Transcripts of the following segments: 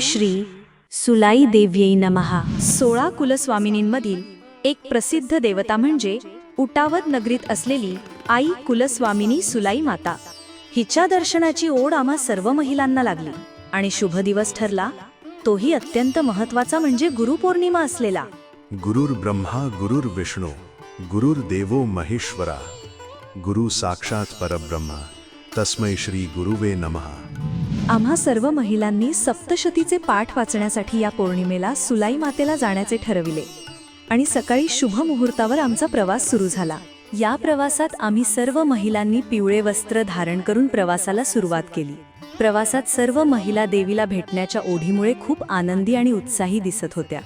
श्री सुलाई देव्यै नमहा सोळा कुलस्वामिनींमधील एक प्रसिद्ध देवता म्हणजे उटावद नगरीत असलेली आई कुलस्वामिनी सुलाई माता. हिच्या दर्शनाची ओढ आम्हा सर्व महिलांना लागली आणि शुभ दिवस ठरला तोही अत्यंत महत्त्वाचा म्हणजे गुरुपौर्णिमा असलेला. गुरुर ब्रह्मा गुरुर विष्णू गुरुर देवो महेश्वरा. गुरु साक्षात परब्रह्मा तस्मै श्री गुरुवे नमः. आम्हा सर्व महिलांनी सप्तशतीचे पाठ वाचण्यासाठी या पौर्णिमेला सुलाई मातेला जाण्याचे ठरविले. आणि सकाळी शुभ मुहूर्तावर आमचा प्रवास सुरू झाला. या प्रवासात आम्ही सर्व महिलांनी पिवळे वस्त्र धारण करून प्रवासाला सुरुवात केली. प्रवासात सर्व महिला देवीला भेटण्याच्या ओढीमुळे खूप आनंदी आणि उत्साही दिसत होत्या.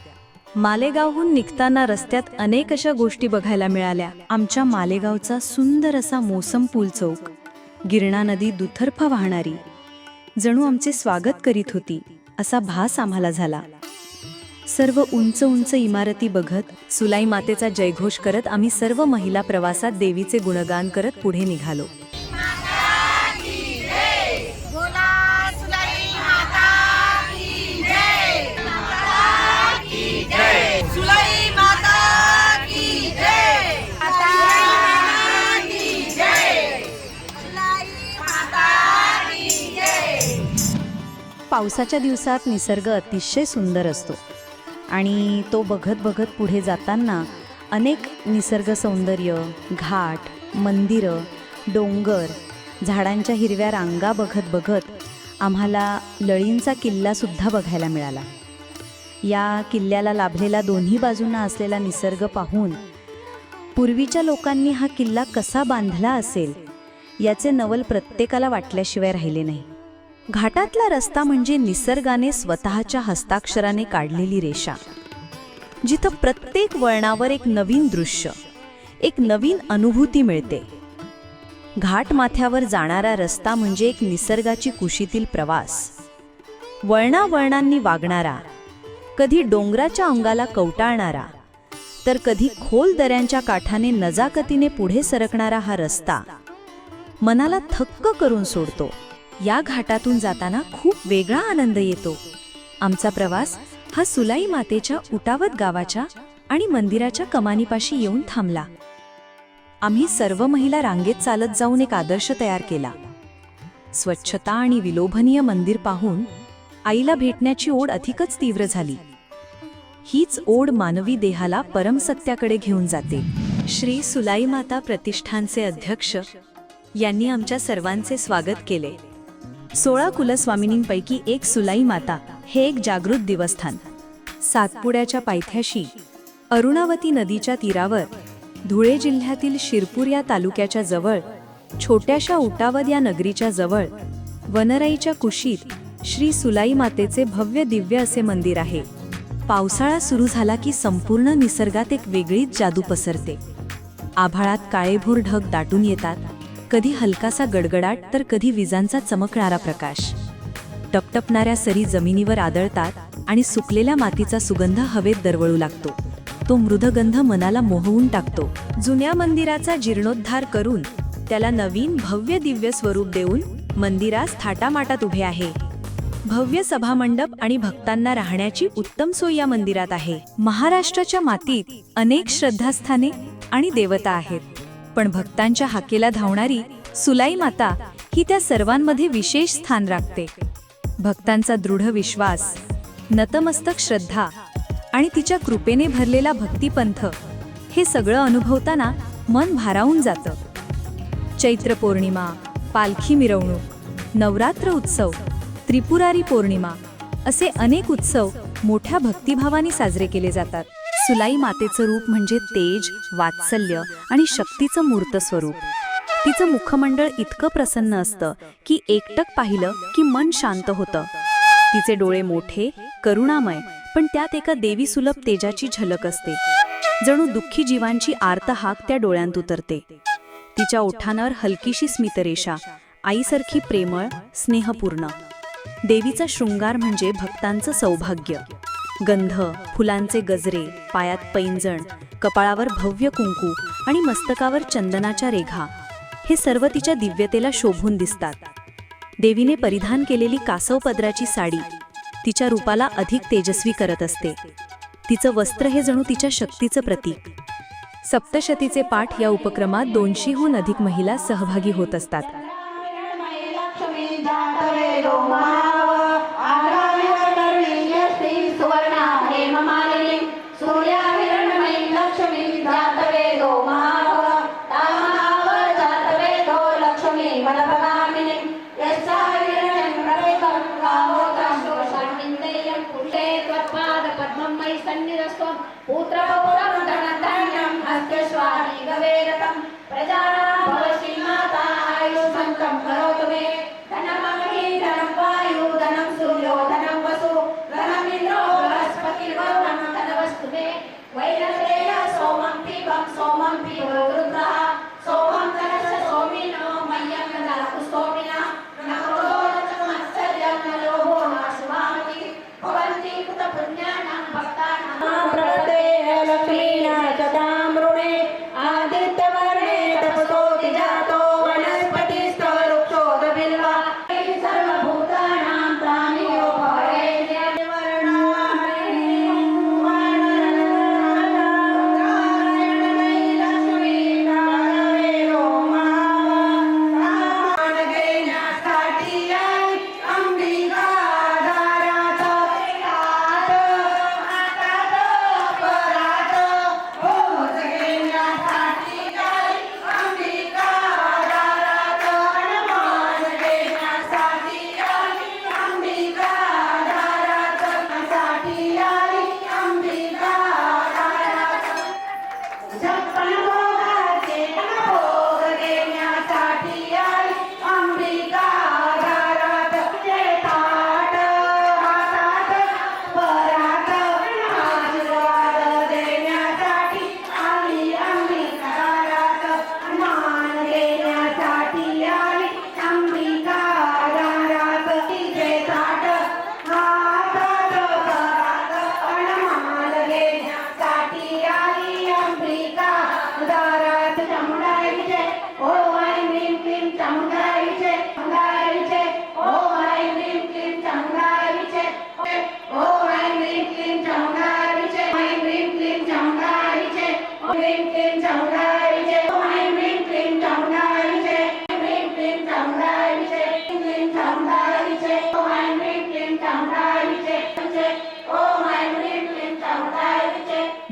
मालेगावहून निघताना रस्त्यात अनेक अशा गोष्टी बघायला मिळाल्या. आमच्या मालेगावचा सुंदर असा मोसम पूल चौक गिरणा नदी दुथर्फ वाहणारी जणू आमचे स्वागत करीत होती असा भास आम्हाला झाला. सर्व उंच उंच इमारती बघत सुलाई मातेचा जयघोष करत आम्ही सर्व महिला प्रवासात देवीचे गुणगान करत पुढे निघालो. पावसाच्या दिवसात निसर्ग अतिशय सुंदर असतो. आणि तो बघत बघत पुढे जाताना अनेक निसर्ग सौंदर्य घाट मंदिरं डोंगर झाडांच्या हिरव्या रांगा बघत बघत आम्हाला लळींचा किल्लासुद्धा बघायला मिळाला. या किल्ल्याला लाभलेला दोन्ही बाजूंना असलेला निसर्ग पाहून पूर्वीच्या लोकांनी हा किल्ला कसा बांधला असेल याचे नवल प्रत्येकाला वाटल्याशिवाय राहिले नाही. घाटातला रस्ता म्हणजे निसर्गाने स्वतःच्या हस्ताक्षराने काढलेली रेषा जिथं प्रत्येक वळणावर एक नवीन दृश्य एक नवीन अनुभूती मिळते. घाट माथ्यावर जाणारा रस्ता म्हणजे एक निसर्गाची कुशीतील प्रवास. वळणावळणांनी वागणारा कधी डोंगराच्या अंगाला कवटाळणारा तर कधी खोल दऱ्यांच्या काठाने नजाकतीने पुढे सरकणारा हा रस्ता मनाला थक्क करून सोडतो. या घाटातून जाताना खूप वेगळा आनंद येतो. आमचा प्रवास हा सुलाई मातेच्या उटावत गावाच्या आणि मंदिराच्या कमानीपाशी येऊन थांबला. आम्ही सर्व महिला रांगेत चालत जाऊन एक आदर्श तयार केला. स्वच्छता आणि विलोभनीय मंदिर पाहून आईला भेटण्याची ओढ अधिकच तीव्र झाली. हीच ओढ मानवी देहाला परमसत्याकडे घेऊन जाते. श्री सुलाई माता प्रतिष्ठानचे अध्यक्ष यांनी आमच्या सर्वांचे स्वागत केले. सोळा कुलस्वामिनींपैकी एक सुलाई माता हे एक जागृत देवस्थान सातपुड्याच्या पायथ्याशी अरुणावती नदीच्या तीरावर धुळे जिल्ह्यातील शिरपूर या तालुक्याच्या जवळ छोट्याशा उटावद या नगरीच्या जवळ वनराईच्या कुशीत श्री सुलाई मातेचे भव्य दिव्य असे मंदिर आहे. पावसाळा सुरू झाला की संपूर्ण निसर्गात एक वेगळीच जादू पसरते. आभाळात काळेभोर ढग दाटून येतात कधी हलकासा गडगडाट तर कधी विजांचा चमकणारा प्रकाश. टपटपणाऱ्या सरी जमिनीवर आदळतात आणि सुकलेल्या मातीचा सुगंध हवेत दरवळू लागतो. तो मृदगंध मनाला मोहवून टाकतो. जुन्या मंदिराचा जीर्णोद्धार करून त्याला नवीन भव्य दिव्य स्वरूप देऊन मंदिरास थाटामाटात उभे आहे. भव्य सभामंडप आणि भक्तांना राहण्याची उत्तम सोय या मंदिरात आहे. महाराष्ट्राच्या मातीत अनेक श्रद्धास्थाने आणि देवता आहेत. पण भक्तांच्या हाकेला धावणारी सुलाई माता ही त्या सर्वांमध्ये विशेष स्थान राखते. भक्तांचा दृढ विश्वास नतमस्तक श्रद्धा आणि तिच्या कृपेने भरलेला भक्तिपंथ हे सगळं अनुभवताना मन भारावून जातं. चैत्र पौर्णिमा पालखी मिरवणूक नवरात्र उत्सव त्रिपुरारी पौर्णिमा असे अनेक उत्सव मोठ्या भक्तिभावाने साजरे केले जातात. सुलाई मातेचं रूप म्हणजे तेज वात्सल्य आणि शक्तीचं मूर्त स्वरूप. तिचं मुखमंडळ इतकं प्रसन्न असतं की एकटक पाहिलं की मन शांत होतं. तिचे डोळे मोठे करुणामय पण त्यात एका देवी सुलभ तेजाची झलक असते. जणू दुःखी जीवांची आर्त हाक त्या डोळ्यांत उतरते. तिच्या ओठांवर हलकीशी स्मितरेषा आईसारखी प्रेमळ स्नेहपूर्ण. देवीचा शृंगार म्हणजे भक्तांचं सौभाग्य. गंध फुलांचे गजरे पायात पैंजण कपाळावर भव्य कुंकू आणि मस्तकावर चंदनाच्या रेघा हे सर्व तिच्या दिव्यतेला शोभून दिसतात. देवीने परिधान केलेली कासव पदराची साडी तिच्या रूपाला अधिक तेजस्वी करत असते. तिचं वस्त्र हे जणू तिच्या शक्तीचं प्रतीक. सप्तशतीचे पाठ या उपक्रमात दोनशेहून अधिक महिला सहभागी होत असतात. సన్నిధస్వం పుత్ర పౌరముదనధాన్యం హస్తస్వామి గవేరతం ప్రజానాం భవసి మాతా ఆయుష్మంతం కరోతు మే ధనమగ్ని ధనం వాయు ధనం సూర్యో ధనం వసు ధనం ఇంద్రో బృహస్పతి ధనవస్తు మే వైరసేన సోమం పీపం సోమం పీవ వృద్ధాయ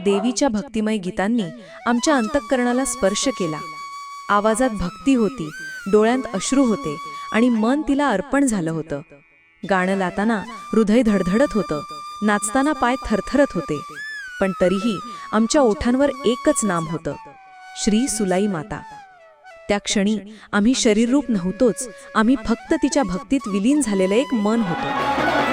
देवीच्या भक्तिमय गीतांनी आमच्या अंतःकरणाला स्पर्श केला. आवाजात भक्ती होती डोळ्यांत अश्रू होते आणि मन तिला अर्पण झालं होतं. गाणं लाताना हृदय धडधडत होतं नाचताना पाय थरथरत होते. पण तरीही आमच्या ओठांवर एकच नाम होतं श्री सुलाई माता. त्या क्षणी आम्ही शरीररूप नव्हतोच आम्ही फक्त तिच्या भक्तीत विलीन झालेलं एक मन होतं.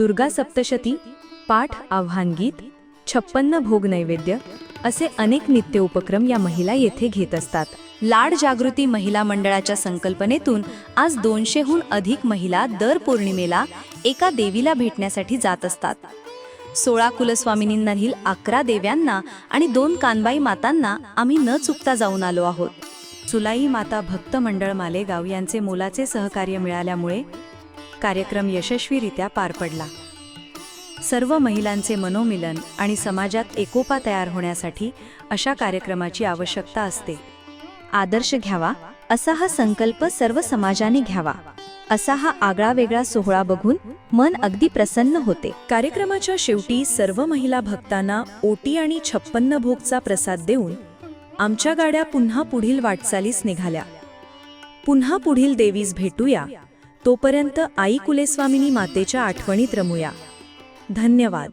दुर्गा सप्तशती पाठ आव्हान गीत छप्पन्न भोग नैवेद्य असे अनेक नित्य उपक्रम या महिला येथे घेत असतात. लाड जागृती महिला मंडळाच्या संकल्पनेतून आज दोनशेहून अधिक महिला दर पौर्णिमेला एका देवीला भेटण्यासाठी जात असतात. सोळा कुलस्वामिनींमधील अकरा देव्यांना आणि दोन कानबाई मातांना आम्ही न चुकता जाऊन आलो आहोत. सुलाई माता भक्त मंडळ मालेगाव यांचे मोलाचे सहकार्य मिळाल्यामुळे कार्यक्रम यशस्वीरित्या पार पडला. सर्व महिलांचे मनोमिलन आणि समाजात एकोपा तयार होण्यासाठी अशा कार्यक्रमाची आवश्यकता असते. आदर्श घ्यावा असा हा संकल्प सर्व समाजाने घ्यावा. असा हा आगळा वेगळा सोहळा बघून मन अगदी प्रसन्न होते. कार्यक्रमाच्या शेवटी सर्व महिला भक्तांना ओटी आणि छप्पन्न भोगचा प्रसाद देऊन आमच्या गाड्या पुन्हा पुढील वाटचालीस निघाल्या. पुन्हा पुढील देवीस भेटूया. तोपर्यंत आई कुलेस्वामिनी मातेच्या आठवणीत रमूया. धन्यवाद.